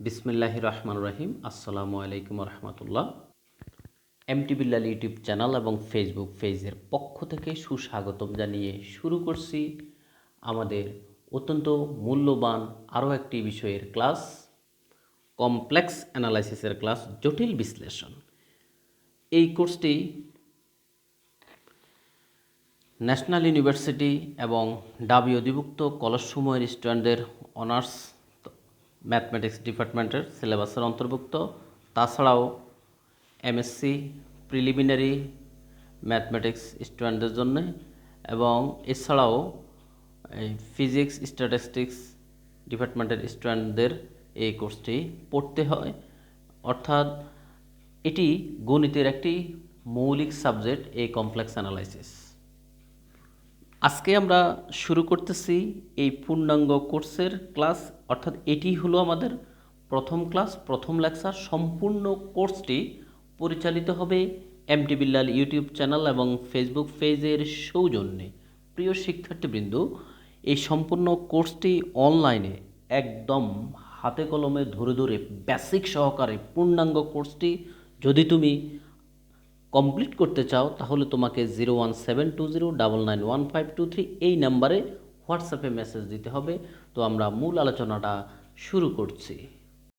বিসমিল্লাহ রহমান রহিম। আসসালামু আলাইকুম রহমতুল্লাহ। এমটি বিল্লাল ইউটিউব চ্যানেল এবং ফেসবুক পেজের পক্ষ থেকে সুস্বাগতম জানিয়ে শুরু করছি আমাদের অত্যন্ত মূল্যবান আরও একটি বিষয়ের ক্লাস কমপ্লেক্স অ্যানালাইসিসের ক্লাস, জটিল বিশ্লেষণ। এই কোর্সটি ন্যাশনাল ইউনিভার্সিটি এবং ডাবি অধিভুক্ত কলেজসমূহের স্টুডেন্টদের অনার্স ম্যাথমেটিক্স ডিপার্টমেন্টের সিলেবাসের অন্তর্ভুক্ত। তাছাড়াও এমএসসি প্রিলিমিনারি ম্যাথমেটিক্স স্টুডেন্টদের জন্য এবং এছাড়াও এই ফিজিক্স স্ট্যাটিস্টিক্স ডিপার্টমেন্টের স্টুডেন্টদের এই কোর্সটি পড়তে হয়। অর্থাৎ এটি গণিতের একটি মৌলিক সাবজেক্ট এই কমপ্লেক্স অ্যানালাইসিস আজকে আমরা শুরু করতেছি এই পূর্ণাঙ্গ কোর্সের ক্লাস, অর্থাৎ এটি হলো আমাদের প্রথম ক্লাস, প্রথম লেকচার। সম্পূর্ণ কোর্সটি পরিচালিত হবে এমটি বিল্লাল ইউটিউব চ্যানেল এবং ফেসবুক পেজের সৌজন্যে। প্রিয় শিক্ষার্থীবৃন্দ, এই সম্পূর্ণ কোর্সটি অনলাইনে একদম হাতে কলমে ধরে ধরে বেসিক সহকারে পূর্ণাঙ্গ কোর্সটি যদি তুমি কমপ্লিট করতে চাও, তাহলে তোমাকে zero one seven two zero double nine one five two three এই নাম্বারে হোয়াটসঅ্যাপে মেসেজ দিতে হবে। তো আমরা মূল আলোচনাটা শুরু করছি।